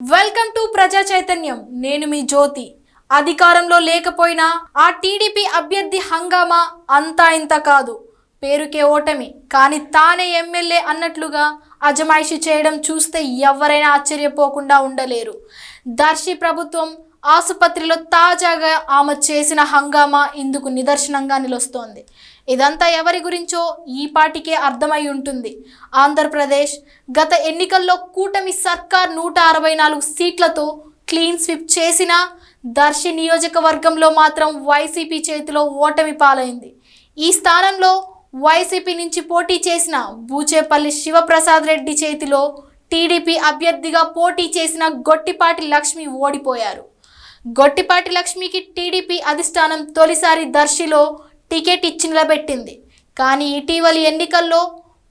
Welcome to ప్రజా చైతన్యం. నేను మీ జ్యోతి. అధికారంలో లేకపోయినా ఆ టీడీపీ అభ్యర్థి హంగామా అంతా ఇంత కాదు. పేరుకే ఓటమి. కానీ తానే ఎమ్మెల్యే అన్నట్లుగా అజమాయిషి చేయడం చూస్తే ఎవరైనా ఆశ్చర్యపోకుండా ఉండలేరు. దర్శి ప్రభుత్వం ఆసుపత్రిలో తాజాగా ఆమె చేసిన హంగామా ఇందుకు నిదర్శనంగా నిలుస్తోంది. ఇదంతా ఎవరి గురించో ఈ పాటికే అర్థమై ఉంటుంది. ఆంధ్రప్రదేశ్ గత ఎన్నికల్లో కూటమి సర్కార్ నూట అరవై నాలుగు సీట్లతో క్లీన్ స్విప్ చేసిన దర్శి నియోజకవర్గంలో మాత్రం వైసీపీ చేతిలో ఓటమి పాలైంది. ఈ స్థానంలో వైసీపీ నుంచి పోటీ చేసిన బూచేపల్లి శివప్రసాద్ రెడ్డి చేతిలో టీడీపీ అభ్యర్థిగా పోటీ చేసిన గొట్టిపాటి లక్ష్మి ఓడిపోయారు. గొట్టిపాటి లక్ష్మికి టీడీపీ అధిష్టానం తొలిసారి దర్శిలో టికెట్ ఇచ్చి నిలబెట్టింది. కానీ ఇటీవలి ఎన్నికల్లో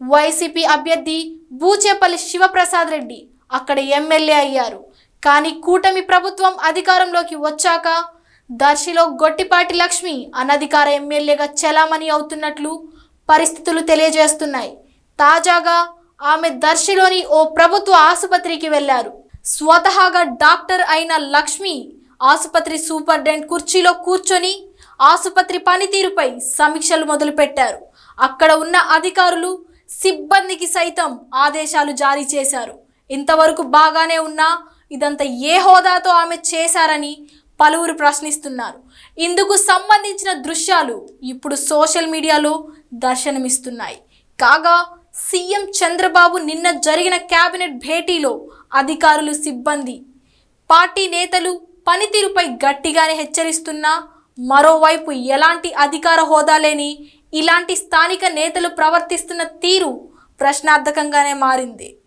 వైసీపీ అభ్యర్థి బూచేపల్లి శివప్రసాద్ రెడ్డి అక్కడ ఎమ్మెల్యే అయ్యారు. కానీ కూటమి ప్రభుత్వం అధికారంలోకి వచ్చాక దర్శిలో గొట్టిపాటి లక్ష్మి అనధికార ఎమ్మెల్యేగా చలామణి అవుతున్నట్లు పరిస్థితులు తెలియజేస్తున్నాయి. తాజాగా ఆమె దర్శిలోని ఓ ప్రభుత్వ ఆసుపత్రికి వెళ్ళారు. స్వతహాగా డాక్టర్ అయిన లక్ష్మి ఆసుపత్రి సూపరింటెండెంట్ కుర్చీలో కూర్చొని ఆసుపత్రి పనితీరుపై సమీక్షలు మొదలుపెట్టారు. అక్కడ ఉన్న అధికారులు సిబ్బందికి సైతం ఆదేశాలు జారీ చేశారు. ఇంతవరకు బాగానే ఉన్నా ఇదంతా ఏ హోదాతో ఆమె చేశారని పలువురు ప్రశ్నిస్తున్నారు. ఇందుకు సంబంధించిన దృశ్యాలు ఇప్పుడు సోషల్ మీడియాలో దర్శనమిస్తున్నాయి. కాగా సీఎం చంద్రబాబు నిన్న జరిగిన కేబినెట్ భేటీలో అధికారులు సిబ్బంది పార్టీ నేతలు పనితీరుపై గట్టిగానే హెచ్చరిస్తున్నా మరోవైపు ఎలాంటి అధికార హోదా లేని ఇలాంటి స్థానిక నేతలు ప్రవర్తిస్తున్న తీరు ప్రశ్నార్థకంగానే మారింది.